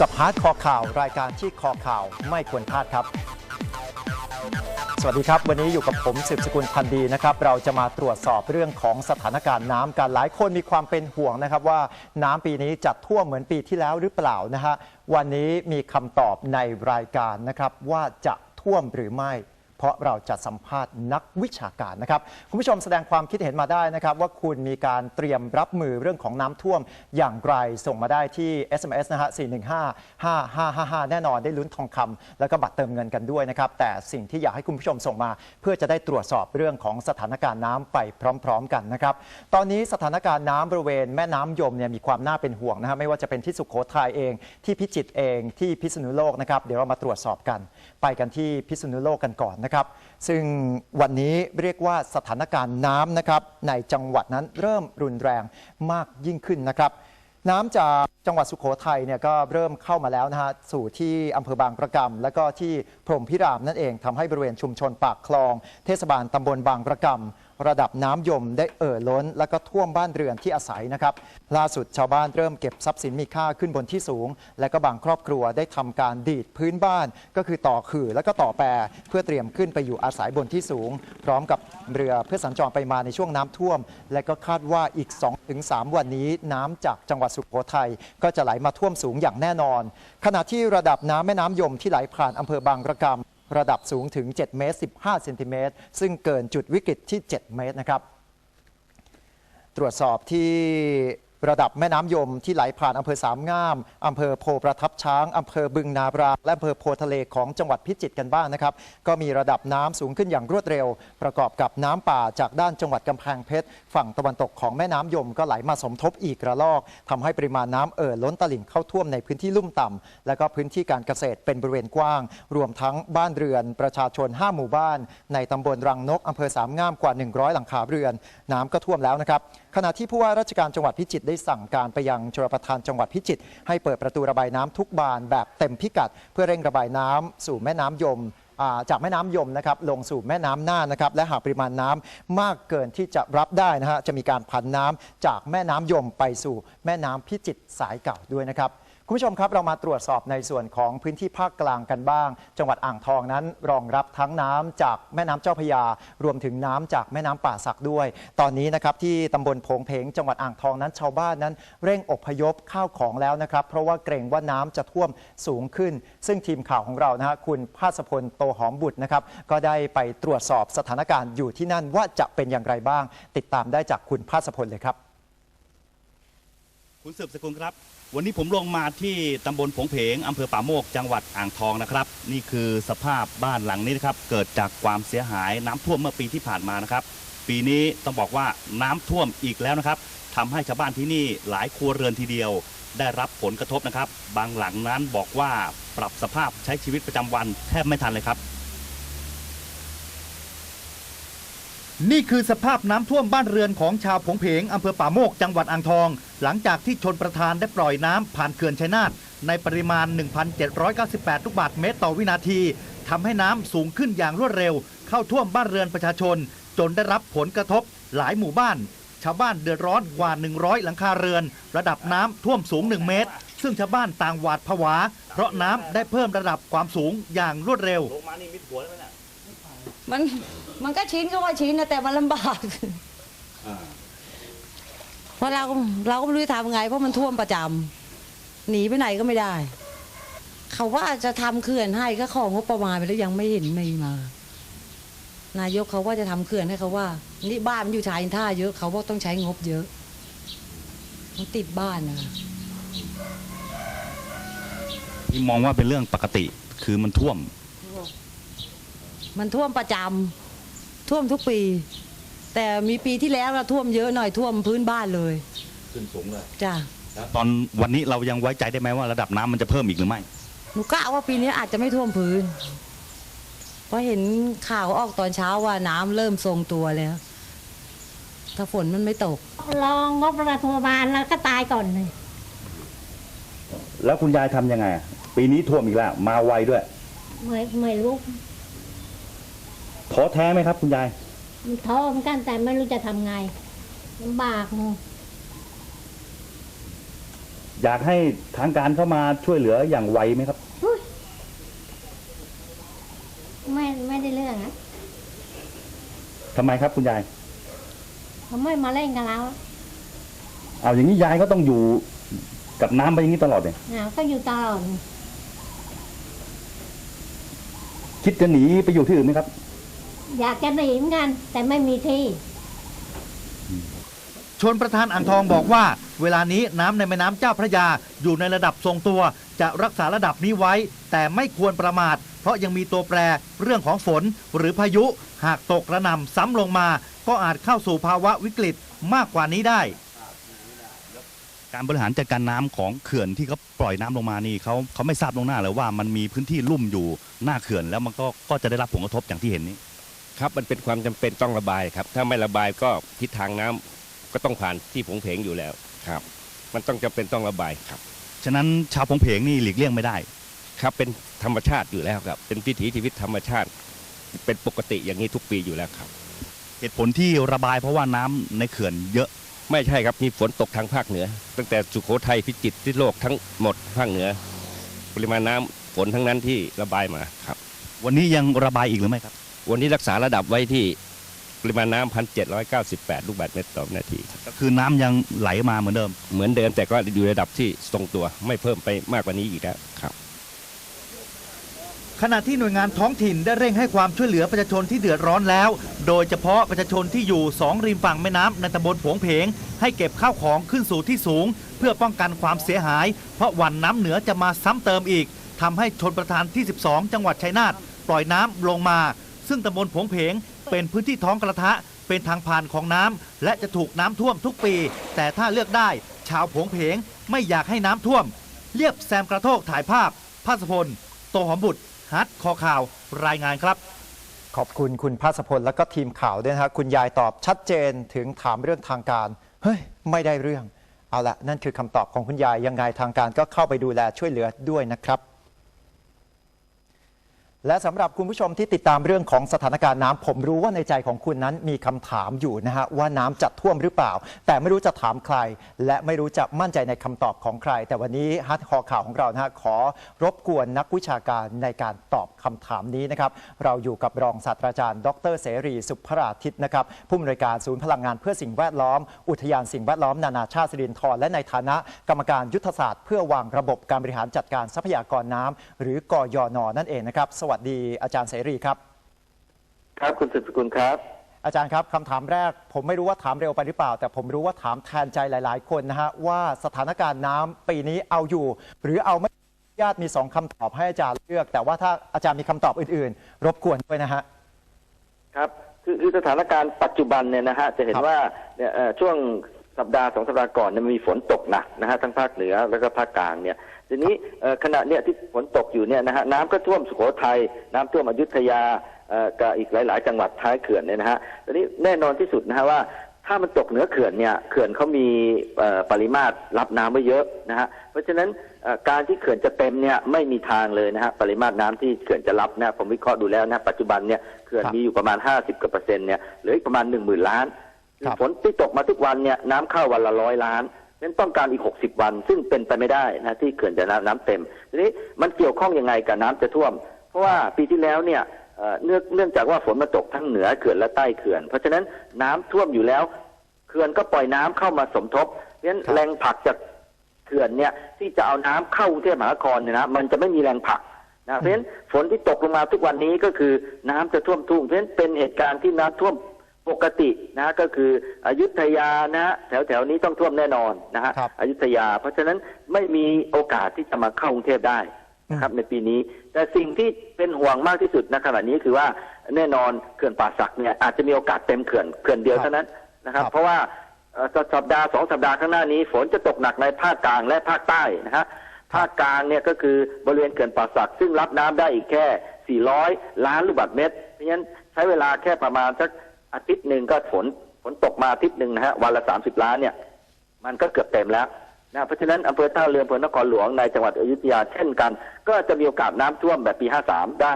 กับฮาร์ดคอข่าว รายการที่คอข่าวไม่ควรพลาดครับ สวัสดีครับ วันนี้อยู่กับผมสืบสกุลพันธ์ดีนะครับ เราจะมาตรวจสอบเรื่องของสถานการณ์น้ำกันหลายคนมีความเป็นห่วงนะครับว่าน้ำปีนี้จะท่วมเหมือนปีที่แล้วหรือเปล่านะฮะวันนี้มีคำตอบในรายการนะครับว่าจะท่วมหรือไม่ เพราะเราจะสัมภาษณ์นักวิชาการนะครับ คุณผู้ชมแสดงความคิดเห็นมาได้นะครับ ว่าคุณมีการเตรียมรับมือเรื่องของน้ำท่วมอย่างไรส่งมาได้ที่ SMS นะฮะ4155555 แน่นอนได้ลุ้นทองคำแล้วก็บัตรเติมเงินกันด้วยนะครับ แต่สิ่งที่อยากให้คุณผู้ชมส่งมา เพื่อจะได้ตรวจสอบเรื่องของสถานการณ์น้ำไปพร้อม ๆ กันนะครับ ตอนนี้สถานการณ์น้ำบริเวณแม่น้ำยมเนี่ยมีความน่าเป็นห่วงนะฮะไม่ว่าจะเป็นที่สุโขทัยเองที่พิจิตรเองที่พิษณุโลกนะครับเดี๋ยวเรามาตรวจสอบกัน ไปกันที่พิษณุโลกกันก่อนนะครับซึ่งวันนี้เรียกว่าสถานการณ์น้ำนะครับในจังหวัดนั้นเริ่มรุนแรงมากยิ่งขึ้นนะครับ น้ำจากจังหวัดสุโขทัยเนี่ยก็เริ่มเข้ามาแล้วนะฮะสู่ที่อำเภอบางประกำและก็ที่พรมพิรามนั่นเองทำให้บริเวณชุมชนปากคลอง เทศบาลตำบลบางประกำ ระดับน้ำยมได้เอ่อล้น แล้วก็ท่วมบ้านเรือนที่อาศัยนะครับ ล่าสุดชาวบ้านเริ่มเก็บทรัพย์สินมีค่าขึ้นบนที่สูง และก็บางครอบครัวได้ทำการดีดพื้นบ้าน ก็คือต่อขื่อแล้วก็ต่อแปรเพื่อเตรียมขึ้นไปอยู่อาศัยบนที่สูง พร้อมกับเรือเพื่อสัญจรไปมาในช่วงน้ำท่วม และก็คาดว่าอีก 2-3 วันนี้น้ำจากจังหวัดสุโขทัยก็จะไหลมาท่วมสูงอย่างแน่นอน ขณะที่ระดับน้ำแม่น้ำยมที่ไหลผ่านอำเภอบางระกำ ระดับสูงถึง 7 เมตร 15 เซนติเมตร ซึ่งเกินจุดวิกฤตที่ 7 เมตรนะครับ ตรวจสอบที่ ระดับแม่น้ำยมที่ไหลผ่านอำเภอสามงามอำเภอโพประทับช้างอำเภอบึงนาบรางและอำเภอโพทะเลของจังหวัดพิจิตรกันบ้างนะครับ ก็มีระดับน้ำสูงขึ้นอย่างรวดเร็ว ประกอบกับน้ำป่าจากด้านจังหวัดกำแพงเพชรฝั่งตะวันตกของแม่น้ำยมก็ไหลมาสมทบอีกระลอกทำให้ปริมาณน้ำเอ่อล้นตลิ่งเข้าท่วมในพื้นที่ลุ่มต่ำและก็พื้นที่การเกษตรเป็นบริเวณกว้าง รวมทั้งบ้านเรือนประชาชน 5 หมู่บ้าน ในตำบลรังนกอำเภอสามงามกว่า 100 หลังคาเรือน น้ำก็ท่วมแล้วนะครับ ขณะที่ผู้ว่าราชการจังหวัดพิจิตรได้สั่งการไปยังชลประทานจังหวัดพิจิตรให้เปิดประตูระบายน้ำทุกบานแบบเต็มพิกัด เพื่อเร่งระบายน้ำสู่แม่น้ำยมจากแม่น้ำยมนะครับลงสู่แม่น้ำน่านนะครับและหากปริมาณน้ำมากเกินที่จะรับได้นะฮะจะมีการผันน้ำจากแม่น้ำยมไปสู่แม่น้ำพิจิตรสายเก่าด้วยนะครับ คุณผู้ชมครับเรามาตรวจสอบในส่วนของพื้นที่ภาคกลางกันบ้าง จังหวัดอ่างทองนั้นรองรับทั้งน้ำจากแม่น้ำเจ้าพยา รวมถึงน้ำจากแม่น้ำป่าสักด้วย ตอนนี้นะครับที่ตำบลโผงเพงจังหวัดอ่างทองนั้นชาวบ้านนั้น เร่งอพยพข้าวของแล้วนะครับ เพราะว่าเกรงว่าน้ำจะท่วมสูงขึ้น ซึ่งทีมข่าวของเรานะฮะคุณภาสพลโตหอมบุตรนะครับก็ได้ไปตรวจสอบสถานการณ์อยู่ที่นั่นว่าจะเป็นอย่างไรบ้าง ติดตามได้จากคุณภาสพลเลยครับ คุณสืบสกุลครับ วันนี้ผมลงมาที่ตำบลผงเพงอำเภอป่าโมกจังหวัดอ่างทองนะครับ นี่คือสภาพบ้านหลังนี้นะครับเกิดจากความเสียหายน้ำท่วมเมื่อปีที่ผ่านมานะครับ ปีนี้ต้องบอกว่าน้ำท่วมอีกแล้วนะครับทำให้ชาวบ้านที่นี่หลายครัวเรือนทีเดียว ได้รับผลกระทบนะครับ บางหลังนั้นบอกว่าปรับสภาพใช้ชีวิตประจำวันแทบไม่ทันเลยครับ นี่คือสภาพน้ำท่วมบ้านเรือนของชาวผงเพงอำเภอป่าโมกจังหวัดอ่างทอง หลังจากที่ชนประทานได้ปล่อยน้ำผ่านเขื่อนชัยนาทในปริมาณ 1,798 ลูกบาศก์เมตรต่อวินาทีทำให้น้ำสูงขึ้นอย่างรวดเร็ว เข้าท่วมบ้านเรือนประชาชน จนได้รับผลกระทบหลายหมู่บ้าน ชาวบ้านเดือดร้อนกว่า 100 หลังคาเรือน ระดับน้ำท่วมสูง 1 เมตร ซึ่งชาวบ้านต่างหวาดผวา เพราะน้ำได้เพิ่มระดับความสูงอย่างรวดเร็วมานี่ มิดหัวแล้วเนี่ยมันมันก็ชินก็ว่าชินนะแต่มันลำบากเพราะเราก็เราก็ไม่รู้จะทำไง เพราะมันท่วมประจำหนีไปไหนก็ไม่ได้ เขาว่าจะทำเขื่อนให้ก็ของงบประมาณไปแล้วยังไม่เห็นมีมา นายกเขาว่าจะทำเขื่อนให้เขาว่า นี่บ้านมันอยู่ชายท่าเยอะเขาบอกต้องใช้งบเยอะมันติดบ้านนะนี่มองว่าเป็นเรื่องปกติ คือมันท่วม มันท่วมประจำ ท่วมทุกปี แต่มีปีที่แล้วเราท่วมเยอะหน่อยท่วมพื้นบ้านเลยขึ้นสูงเลยจ้ะแล้วตอนวันนี้เรายังไว้ใจได้ไหมว่าระดับน้ำมันจะเพิ่มอีกหรือไม่หนูกะว่าปีนี้อาจจะไม่ท่วมพื้น เพราะเห็นข่าวออกตอนเช้าว่าน้ำเริ่มทรงตัวแล้ว ถ้าฝนมันไม่ตก ลองงบรัฐบาลแล้วก็ตายก่อนเลย แล้วคุณยายทำยังไงอะปีนี้ท่วมอีกแล้ว มาไวด้วย ไม่ไม่รู้ ท้อแท้ไหมครับ คุณยายมันท้อเหมือนกันแต่ไม่รู้จะทำไงลำบาก อยากให้ทางการเข้ามาช่วยเหลืออย่างไวไหมครับ ไม่ไม่ได้เรื่องอะทำไมครับคุณยาย เขาไม่มาเล่นกับเราเอาอย่างนี้ยายก็ต้องอยู่กับน้ำไปอย่างนี้ตลอดเลยอ่าก็อยู่ตลอด คิดจะหนีไปอยู่ที่อื่นไหมครับ อยากจะหนีเหมือนกัน แต่ไม่มีที่ ชนประธานอ่างทองบอกว่า เวลานี้น้ำในแม่น้ำเจ้าพระยาอยู่ในระดับทรงตัว จะรักษาระดับนี้ไว้ แต่ไม่ควรประมาท เพราะยังมีตัวแปรเรื่องของฝนหรือพายุ หากตกกระหน่ำซ้ำลงมา ก็อาจเข้าสู่ภาวะวิกฤตมากกว่านี้ได้ การบริหารจัดการน้ำของเขื่อนที่เขาปล่อยน้ำลงมานี่เขาเขาไม่ทราบลวงหน้าเลยว่ามันมีพื้นที่ลุ่มอยู่หน้าเขื่อนแล้วมันก็ก็จะได้รับผลกระทบอย่างที่เห็นนี้ ครับมันเป็นความจำเป็นต้องระบายครับ ถ้าไม่ระบายก็ทิศทางน้ำก็ต้องผ่านที่ผงเพงอยู่แล้วครับ มันต้องจำเป็นต้องระบายครับ ฉะนั้นชาวพงเพงนี่หลีกเลี่ยงไม่ได้ ครับเป็นธรรมชาติอยู่แล้วครับ เป็นวิถีชีวิตธรรมชาติ เป็นปกติอย่างนี้ทุกปีอยู่แล้วครับ เหตุผลที่ระบายเพราะว่าน้ำในเขื่อนเยอะไม่ใช่ครับมีฝนตกทางภาคเหนือ ตั้งแต่สุโขทัยพิจิตรที่โลกทั้งหมดภาคเหนือ ปริมาณน้ำฝนทั้งนั้นที่ระบายมาครับ วันนี้ยังระบายอีกหรือไม่ครับ วันนี้รักษาระดับไว้ที่ปริมาณน้ำพันเจ็ดร้อยเก้าสิบแปดลูกบาศก์เมตรต่อวินาทีก็คือน้ำยังไหลมาเหมือนเดิม เหมือนเดิมแต่ก็อยู่ในระดับที่ทรงตัวไม่เพิ่มไปมากกว่านี้อีกแล้วครับ ขณะที่หน่วยงานท้องถิ่นได้เร่งให้ความช่วยเหลือประชาชนที่เดือดร้อนแล้ว โดยเฉพาะประชาชนที่อยู่สองริมฝั่งแม่น้ำในตำบลผงเพง ให้เก็บข้าวของขึ้นสู่ที่สูง เพื่อป้องกันความเสียหาย เพราะวันน้ำเหนือจะมาซ้ำเติมอีกทำให้ชนประทานที่ 12 จังหวัดชัยนาทปล่อยน้ำลงมา ซึ่งตำบลผงเพงเป็นพื้นที่ท้องกระทะ เป็นทางผ่านของน้ำและจะถูกน้ำท่วมทุกปี แต่ถ้าเลือกได้ ชาวผงเพงไม่อยากให้น้ำท่วม เรียบแซมกระโทกถ่ายภาพภาสพล โตหอมบุตรฮัทคอข่าว รายงานครับ ขอบคุณคุณภาสพลและก็ทีมข่าวด้วยนะฮะคุณยายตอบชัดเจนถึงถามเรื่องทางการเฮ้ยไม่ได้เรื่อง เอาละนั่นคือคำตอบของคุณยายยังไงทางการก็เข้าไปดูแลช่วยเหลือด้วยนะครับ และสำหรับคุณผู้ชมที่ติดตามเรื่องของสถานการณ์น้ำผมรู้ว่าในใจของคุณนั้นมีคำถามอยู่นะฮะว่าน้ำจะท่วมหรือเปล่า แต่ไม่รู้จะถามใคร และไม่รู้จะมั่นใจในคำตอบของใคร แต่วันนี้ฮัทคอข่าวของเรานะฮะขอรบกวนนักวิชาการในการตอบคำถามนี้นะครับเราอยู่กับรองศาสตราจารย์ ดรเสรีสุภราทิตนะครับผู้อำนวยการศูนย์พลังงานเพื่อสิ่งแวดล้อม อุทยานสิ่งแวดล้อมนานาชาติสิรินธรและในฐานะกรรมการยุทธศาสตร์ เพื่อวางระบบการบริหารจัดการทรัพยากรน้ำหรือกยนนั่นเองนะครับสวัสดีอาจารย์เสรีครับ ครับคุณสืบสกุลครับ อาจารย์ครับคำถามแรก ผมไม่รู้ว่าถามเร็วไปหรือเปล่า แต่ผมรู้ว่าถามแทนใจหลาย ๆ คนนะฮะว่าสถานการณ์น้ำปีนี้เอาอยู่ หรือเอาไม่ญาติมีสองคำตอบให้อาจารย์เลือก แต่ว่าถ้าอาจารย์มีคำตอบอื่น ๆ รบกวนด้วยนะฮะครับคือคือสถานการณ์ปัจจุบันเนี่ยนะฮะจะเห็นครับว่าเนี่ยเอ่อช่วงสัปดาห์สองสัปดาห์ก่อนเนี่ยมีฝนตกหนักนะฮะทั้งภาคเหนือแล้วก็ภาคกลางเนี่ย ทีนี้เอ่อขณะเนี่ยที่ฝนตกอยู่เนี่ยนะฮะน้ำก็ท่วมสุโขทัยน้ำท่วมอยุธยาเอ่อกับอีกหลาย ๆ จังหวัดท้ายเขื่อนเนี่ยนะฮะทีนี้แน่นอนที่สุดนะฮะว่าถ้ามันตกเหนือเขื่อนเนี่ยเขื่อนเขามีเอ่อปริมาตรรับน้ำไว้เยอะนะฮะเพราะฉะนั้นเอ่อการที่เขื่อนจะเต็มเนี่ยไม่มีทางเลยนะฮะปริมาตรน้ำที่เขื่อนจะรับนะผมวิเคราะห์ดูแล้วนะปัจจุบันเนี่ยเขื่อนครับมีอยู่ประมาณ 50กว่าเปอร์เซ็นต์เนี่ยเหลืออีกประมาณ 1 0,000 ล้านครับฝนที่ตกมาทุกวันเนี่ยน้ำเข้าวันละร้อยล้าน นั้นต้องการอีก 60 วัน ซึ่งเป็นไปไม่ได้นะที่เขื่อนจะน้ำน้ำเต็มทีนี้มันเกี่ยวข้องยังไงกับน้ำจะท่วม เพราะว่าปีที่แล้วเนี่ยเอ่อเนื่องเนื่องจากว่าฝนมาตกทั้งเหนือเขื่อนและใต้เขื่อน เพราะฉะนั้นน้ำท่วมอยู่แล้วเขื่อนก็ปล่อยน้ำเข้ามาสมทบเพราะฉะนั้นครับแรงผลักจากเขื่อนเนี่ยที่จะเอาน้ำเข้ากรุงเทพมหานครเนี่ยนะมันจะไม่มีแรงผลักนะเพราะฉะนั้นฝนที่ตกลงมาทุกวันนี้ก็คือน้ำจะท่วมทุ่งเพราะฉะนั้นเป็นเหตุการณ์ที่น้ำท่วม ปกตินะก็คืออยุธยานะฮะแถวแถวๆนี้ต้องท่วมแน่นอนนะฮะครับอยุธยา เพราะฉะนั้นไม่มีโอกาสที่จะมาเข้ากรุงเทพได้นะครับในปีนี้ แต่สิ่งที่เป็นห่วงมากที่สุดณขณะนี้คือว่าแน่นอนเขื่อนป่าสักเนี่ยอาจจะมีโอกาสเต็มเขื่อนเขื่อนเดียวครับเท่านั้นนะครับครับเพราะว่าเอ่อสัปดาห์สองสัปดาห์ข้างหน้านี้ ฝนจะตกหนักในภาคกลางและภาคใต้นะฮะภาคกลางเนี่ยก็คือบริเวณเขื่อนป่าสัก ซึ่งรับน้ำได้อีกแค่ 400 ล้านลูกบาศก์เมตรเพราะฉะนั้นใช้เวลาแค่ประมาณสัก อาทิตย์หนึ่งก็ฝนฝนตกมาอาทิตย์หนึ่งนะฮะวันละ30ล้านเนี่ย มันก็เกือบเต็มแล้วนะเพราะฉะนั้นอำเภอท่าเรืออำเภอนครหลวงในจังหวัดอยุธยาเช่นกัน ก็จะมีโอกาสน้ำท่วมแบบปี 53 ได้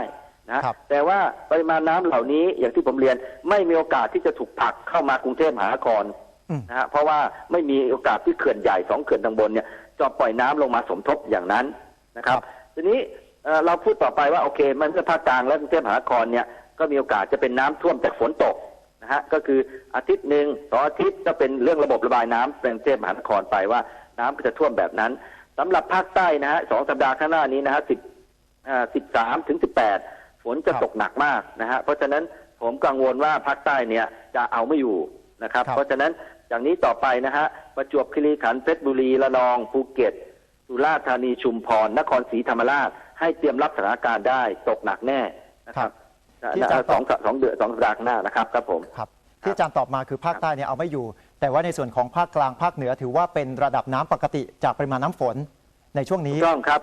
นะฮะครับแต่ว่าปริมาณน้ำเหล่านี้อย่างที่ผมเรียนไม่มีโอกาสที่จะถูกผลักเข้ามากรุงเทพมหานครอืมนะฮะเพราะว่าไม่มีโอกาสที่เขื่อนใหญ่สองเขื่อนทางบนเนี่ยจะปล่อยน้ำลงมาสมทบอย่างนั้นนะครับครับทีนี้เอ่อเราพูดต่อไปว่าโอเค มันก็ภาคกลางและกรุงเทพมหานครเนี่ยก็มีโอกาสจะเป็นน้ำท่วมจากฝนตกนะ ฮะก็คืออาทิตย์หนึ่งต่ออาทิตย์ก็เป็นเรื่องระบบระบายน้ำในกรุงเทพมหานครไปว่าน้ำก็จะท่วมแบบนั้นสำหรับภาคใต้นะฮะสองสัปดาห์ข้างหน้านี้นะฮะสิบสิบสามถึงสิบแปดฝนจะครับตกหนักมากนะฮะเพราะฉะนั้นผมกังวลว่าภาคใต้เนี่ยจะเอาไม่อยู่นะครับครับ เพราะฉะนั้นจากนี้ต่อไปนะฮะประจวบคีรีขันธ์เพชรบุรีระนองภูเก็ตสุราษฎร์ธานีชุมพร นครศรีธรรมราช ให้เตรียมรับสถานการณ์ได้ตกหนักแน่นะครับ ที่อาจารย์สองสองเดือนสองสัปดาห์ข้างหน้านะครับครับผม ครับที่อาจารย์ตอบมาคือภาคใต้เนี่ยเอาไม่อยู่ แต่ว่าในส่วนของภาคกลางภาคเหนือถือว่าเป็นระดับน้ำปกติจากปริมาณน้ำฝนในช่วงนี้ ถูกต้องครับ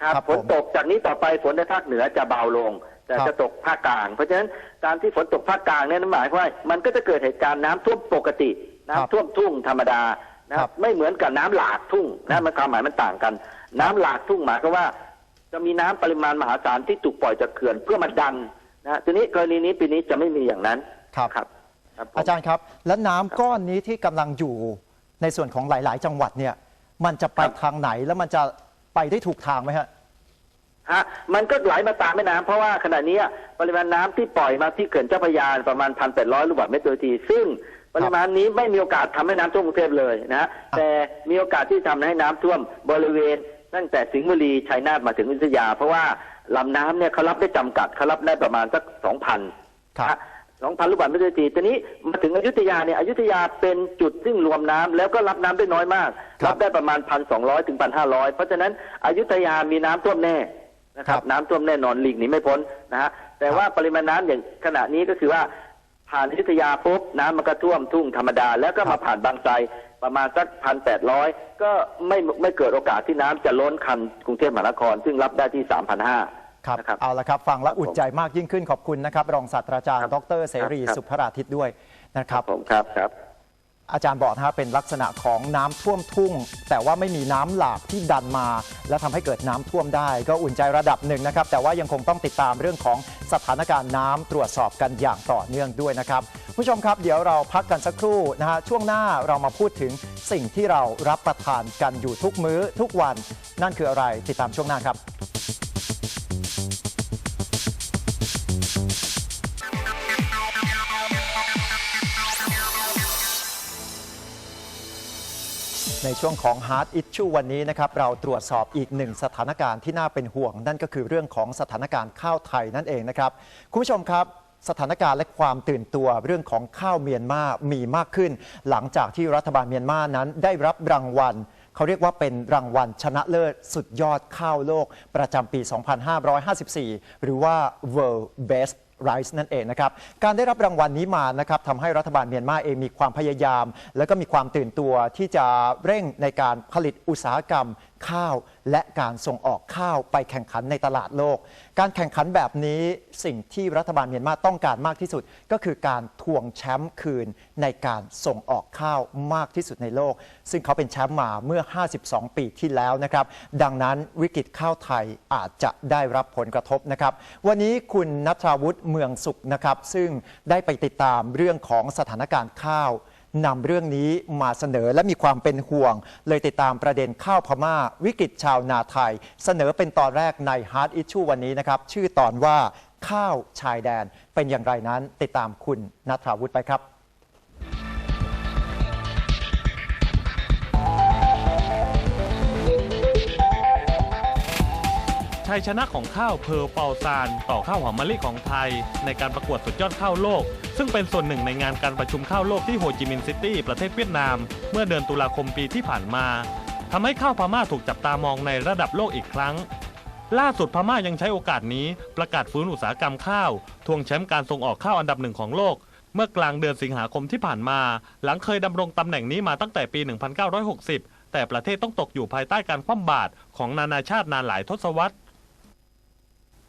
ครับครับฝนผมตกจากนี้ต่อไปฝนในภาคเหนือจะเบาลง แต่ครับจะตกภาคกลาง เพราะฉะนั้นการที่ฝนตกภาคกลางเนี่ยนั่นหมายความว่ามันก็จะเกิดเหตุการณ์น้ำท่วมปกติน้ำท่วมทุ่งธรรมดานะคครัรับบไม่เหมือนกับน้ำหลากทุ่งนะมันความหมายมันต่างกัน น้ำหลากทุ่งหมายก็ว่า จะมีน้ำปริมาณมหาศาลที่ถูกปล่อยจากเขื่อนเพื่อมาดัน นะทีนี้กรณีนี้ปีนี้จะไม่มีอย่างนั้นครับครับครับผมอาจารย์ครับ และน้ำก้อนนี้ที่กำลังอยู่ในส่วนของหลาย ๆ จังหวัดเนี่ยมันจะไปทางไหนแล้วมันจะไปได้ถูกทางไหมฮะ ฮะมันก็ไหลมาตามแม่น้ำเพราะว่าขณะนี้ปริมาณน้ำที่ปล่อยมาที่เขื่อนเจ้าพระยาประมาณพันแปดร้อยลูกบาศก์เมตรต่อนาที ซึ่งปริมาณนี้ไม่มีโอกาสทำให้น้ำท่วมกรุงเทพเลยนะฮะแต่มีโอกาสที่ทำให้น้ำท่วมบริเวณตั้งแต่สิงห์บุรีชัยนาทมาถึงอยุธยา เพราะว่า ลำน้ำเนี่ยเขารับได้จำกัดเขารับได้ประมาณสักสองพันครับสองพันลูกบาศก์เมตรต่อนาทีทีนี้มาถึงอยุธยาเนี่ยอยุธยาเป็นจุดซึ่งรวมน้ำแล้วก็รับน้ำได้น้อยมากครับรับได้ประมาณพันสองร้อยถึงพันห้าร้อยเพราะฉะนั้นอยุธยามีน้ำท่วมแน่นะครัครับบน้ำท่วมแน่นอนหลีกหนีไม่พ้นนะฮะแต่ว่าปริมาณน้ำอย่างขณะนี้ก็คือว่าผ่านอยุธยาปุ๊บน้ำมันก็ท่วมทุ่งธรรมดา แล้วก็มาผ่านบางไทร ประมาณสักพันแปดร้อยก็ไม่ไม่เกิดโอกาสที่น้ำจะล้นคันกรุงเทพมหานคร ซึ่งรับได้ที่สามพันห้าครับนะครับเอาละครับ ฟังแล้วครับอุ่นใจมากยิ่งขึ้นขอบคุณนะครับ รองศาสตราจารย์ครับดรเสรีครับสุภราทิตด้วยนะครับผมครับครับ อาจารย์บอกนะครับเป็นลักษณะของน้ำท่วมทุ่ง แต่ว่าไม่มีน้ำหลากที่ดันมา และทำให้เกิดน้ำท่วมได้ ก็อุ่นใจระดับหนึ่งนะครับ แต่ว่ายังคงต้องติดตามเรื่องของสถานการณ์น้ำตรวจสอบกันอย่างต่อเนื่องด้วยนะครับผู้ชมครับ เดี๋ยวเราพักกันสักครู่นะฮะช่วงหน้าเรามาพูดถึงสิ่งที่เรารับประทานกันอยู่ทุกมื้อทุกวัน นั่นคืออะไรติดตามช่วงหน้าครับ ในช่วงของ Hard Issue วันนี้นะครับเราตรวจสอบอีกหนึ่งสถานการณ์ที่น่าเป็นห่วง นั่นก็คือเรื่องของสถานการณ์ข้าวไทยนั่นเองนะครับคุณผู้ชมครับสถานการณ์และความตื่นตัวเรื่องของข้าวเมียนมามีมากขึ้น หลังจากที่รัฐบาลเมียนมานั้นได้รับรางวัลเขาเรียกว่าเป็นรางวัลชนะเลิศสุดยอดข้าวโลกประจำปี 2554 หรือว่า World Best ไรส์นั่นเองนะครับ การได้รับรางวัลนี้มานะครับทำให้รัฐบาลเมียนมาเองมีความพยายาม และก็มีความตื่นตัวที่จะเร่งในการผลิตอุตสาหกรรมข้าว และการส่งออกข้าวไปแข่งขันในตลาดโลก การแข่งขันแบบนี้สิ่งที่รัฐบาลเมียนมาต้องการมากที่สุด ก็คือการทวงแชมป์คืนในการส่งออกข้าวมากที่สุดในโลก ซึ่งเขาเป็นแชมป์มาเมื่อ 52 ปีที่แล้วนะครับ ดังนั้นวิกฤตข้าวไทยอาจจะได้รับผลกระทบนะครับ วันนี้คุณนัทราวุฒิเมืองสุขนะครับ ซึ่งได้ไปติดตามเรื่องของสถานการณ์ข้าว นำเรื่องนี้มาเสนอและมีความเป็นห่วง เลยติดตามประเด็นข้าวพม่า วิกฤตชาวนาไทย เสนอเป็นตอนแรกใน Hard Issue วันนี้นะครับ ชื่อตอนว่าข้าวชายแดนเป็นอย่างไรนั้น ติดตามคุณนัทราวุฒิไปครับ ชัยชนะของข้าวเพอเปาซาน ต่อข้าวหอมมะลิของไทย ในการประกวดสุดยอดข้าวโลก ซึ่งเป็นส่วนหนึ่งในงานการประชุมข้าวโลกที่โฮจิมินห์ซิตี้ประเทศเวียดนาม เมื่อเดือนตุลาคมปีที่ผ่านมาทำให้ข้าวพม่าถูกจับตามองในระดับโลกอีกครั้ง ล่าสุดพม่ายังใช้โอกาสนี้ประกาศฟื้นอุตสาหกรรมข้าว ทวงแชมป์การส่งออกข้าวอันดับหนึ่งของโลก เมื่อกลางเดือนสิงหาคมที่ผ่านมา หลังเคยดำรงตำแหน่งนี้มาตั้งแต่ปี 1960 แต่ประเทศต้องตกอยู่ภายใต้การคว่ำบาตรของนานาชาตินานหลายทศวรรษ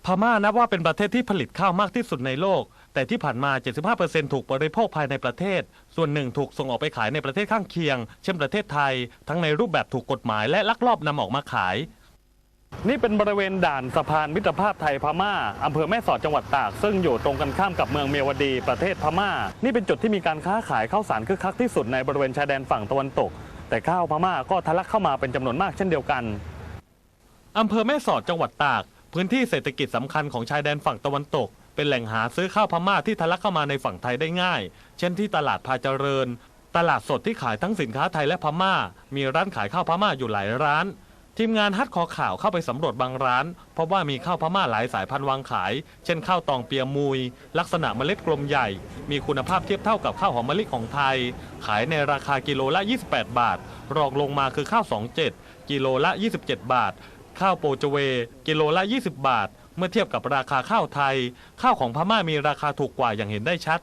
พม่านับว่าเป็นประเทศที่ผลิตข้าวมากที่สุดในโลก แต่ที่ผ่านมา 75%ถูกบริโภคภายในประเทศ ส่วนหนึ่งถูกส่งออกไปขายในประเทศข้างเคียง เช่นประเทศไทย ทั้งในรูปแบบถูกกฎหมายและลักลอบนำออกมาขาย นี่เป็นบริเวณด่านสะพานมิตรภาพไทยพม่าอำเภอแม่สอดจังหวัดตาก ซึ่งอยู่ตรงกันข้ามกับเมืองเมียวดีประเทศพม่า นี่เป็นจุดที่มีการค้าขายข้าวสารคึกคักที่สุดในบริเวณชายแดนฝั่งตะวันตก แต่ข้าวพม่าก็ทะลักเข้ามาเป็นจำนวนมากเช่นเดียวกันอำเภอแม่สอดจังหวัดตาก พื้นที่เศรษฐกิจสำคัญของชายแดนฝั่งตะวันตก เป็นแหล่งหาซื้อข้าวพม่าที่ทะลักเข้ามาในฝั่งไทยได้ง่าย เช่นที่ตลาดพาเจริญ ตลาดสดที่ขายทั้งสินค้าไทยและพม่า มีร้านขายข้าวพม่าอยู่หลายร้าน ทีมงานฮัดคอข่าวเข้าไปสำรวจบางร้านพบว่ามีข้าวพม่าหลายสายพันธุ์วางขาย เช่นข้าวตองเปียมุย ลักษณะเมล็ดกลมใหญ่ มีคุณภาพเทียบเท่ากับข้าวหอมมะลิของไทย ขายในราคากิโลละ 28 บาท รองลงมาคือข้าว 27 กิโลละ 27 บาท ข้าวโปรจเว กิโลละ 20 บาท เมื่อเทียบกับราคาข้าวไทย ข้าวของพม่ามีราคาถูกกว่าอย่างเห็นได้ชัด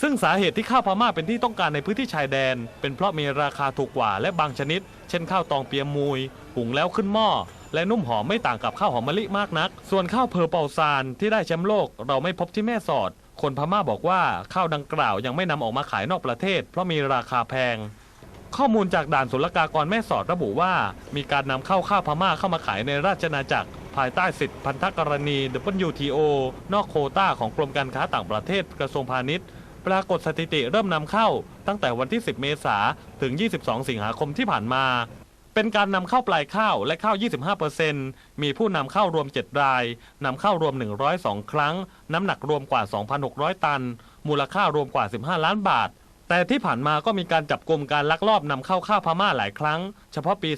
ซึ่งสาเหตุที่ข้าวพม่าเป็นที่ต้องการในพื้นที่ชายแดน เป็นเพราะมีราคาถูกกว่าและบางชนิด เช่นข้าวตองเปียมุยหุงแล้วขึ้นหม้อ และนุ่มหอมไม่ต่างกับข้าวหอมมะลิมากนัก ส่วนข้าวเพอเปาซานที่ได้แชมป์โลก เราไม่พบที่แม่สอด คนพม่าบอกว่าข้าวดังกล่าวยังไม่นำออกมาขายนอกประเทศ เพราะมีราคาแพง ข้อมูลจากด่านศุลกากรแม่สอดระบุว่า มีการนำเข้าข้าวพม่าเข้ามาขายในราชนาจักร ภายใต้สิทธิพันธกรณี WTO นอกโคต้าของกรมการค้าต่างประเทศกระทรวงพาณิชย์ ปรากฏสถิติเริ่มนำเข้า ตั้งแต่วันที่ 10 เมษาถึง 22 สิงหาคมที่ผ่านมา เป็นการนำเข้าปลายข้าวและข้าว 25%มีผู้นำเข้ารวม 7 รายนำเข้ารวม 102 ครั้ง น้ำหนักรวมกว่า 2,600 ตัน มูลค่ารวมกว่า 15 ล้านบาท แต่ที่ผ่านมาก็มีการจับกลุ่มการลักลอบนำเข้าข้าวพม่าหลายครั้ง เฉพาะปี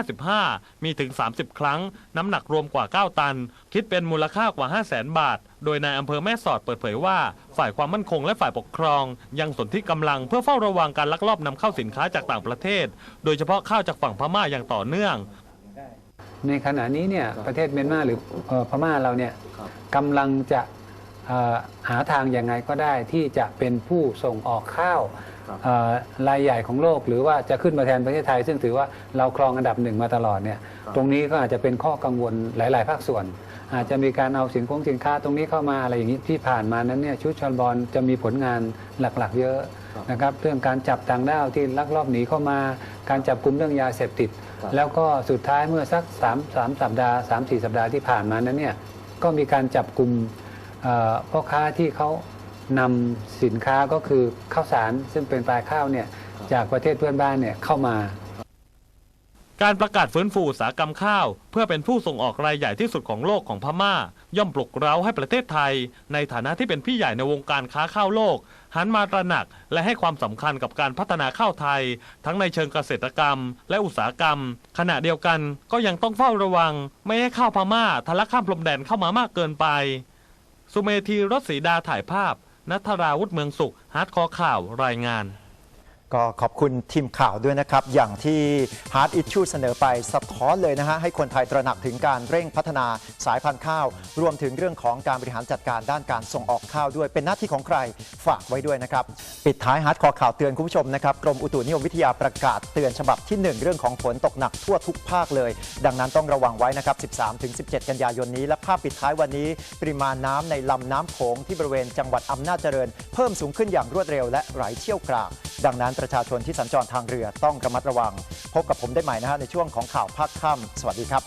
2555 มีถึง 30 ครั้ง น้ำหนักรวมกว่า 9 ตัน คิดเป็นมูลค่ากว่า 5 0 0แสนบาท โดยนายอำเภอแม่สอดเปิดเผยว่า ฝ่ายความมั่นคงและฝ่ายปกครอง ยังสนที่กำลังเพื่อเฝ้าระวังการลักลอบนำเข้าสินค้าจากต่างประเทศ โดยเฉพาะข้าวจากฝั่งพม่าอย่างต่อเนื่อง ในขณะนี้เนี่ยประเทศเมียนมาหรือออพม่าเราเนี่ยกำลังจะ หาทางยังไงก็ได้ที่จะเป็นผู้ส่งออกข้าวเอ่อรายใหญ่ของโลก หรือว่าจะขึ้นมาแทนประเทศไทย ซึ่งถือว่าเราครองอันดับหนึ่งมาตลอดเนี่ยตรงนี้ก็อาจจะเป็นข้อกังวลหลาย ๆ ภาคส่วน อาจจะมีการเอาสินคงสินค้าตรงนี้เข้ามาอะไรอย่างนี้ที่ผ่านมานั้นเนี่ยชุดชลบอลจะมีผลงานหลัก ๆ เยอะนะครับเรื่องการจับต่างด้าวที่ลักลอบหนีเข้ามา การจับกลุ่มเรื่องยาเสพติด แล้วก็สุดท้ายเมื่อสัก3 3สัปดาห์3 4 สัปดาห์ที่ผ่านมานั้นเนี่ยก็มีการจับกลุ่มเอ่อ พ่อค้าที่เขานำสินค้าก็คือข้าวสารซึ่งเป็นปลายข้าวเนี่ยจากประเทศเพื่อนบ้านเนี่ยเข้ามา การประกาศฟื้นฟูอุตสาหกรรมข้าว เพื่อเป็นผู้ส่งออกรายใหญ่ที่สุดของโลกของพม่า ย่อมปลุกเร้าให้ประเทศไทย ในฐานะที่เป็นพี่ใหญ่ในวงการค้าข้าวโลก หันมาตระหนักและให้ความสำคัญกับการพัฒนาข้าวไทย ทั้งในเชิงเกษตรกรรม และอุตสาหกรรม ขณะเดียวกันก็ยังต้องเฝ้าระวัง ไม่ให้ข้าวพม่าทะลักข้ามพรมแดนเข้ามามากเกินไป สุเมธีรถสีดาถ่ายภาพนัทราวุฒิเมืองสุขฮาร์ดคอข่าวรายงาน ก็ขอบคุณทีมข่าวด้วยนะครับ อย่างที่ Hard Issue เสนอไปสะท้อนเลยนะฮะ ให้คนไทยตระหนักถึงการเร่งพัฒนาสายพันธุ์ข้าว รวมถึงเรื่องของการบริหารจัดการด้านการส่งออกข้าวด้วย เป็นหน้าที่ของใครฝากไว้ด้วยนะครับ ปิดท้ายฮาร์ดคอข่าวเตือนคุณผู้ชมนะครับ กรมอุตุนิยมวิทยาประกาศเตือนฉบับที่ 1 เรื่องของฝนตกหนักทั่วทุกภาคเลย ดังนั้นต้องระวังไว้นะครับ 13-17 กันยายนนี้ และภาพปิดท้ายวันนี้ ปริมาณน้ำในลำน้ำโขงที่บริเวณจังหวัดอำนาจเจริญ เพิ่มสูงขึ้นอย่างรวดเร็วและไหลเชี่ยวกรากดังนั้นประชาชนที่สัญจรทางเรือต้องระมัดระวัง พบกับผมได้ใหม่นะฮะในช่วงของข่าวภาคค่ำสวัสดีครับ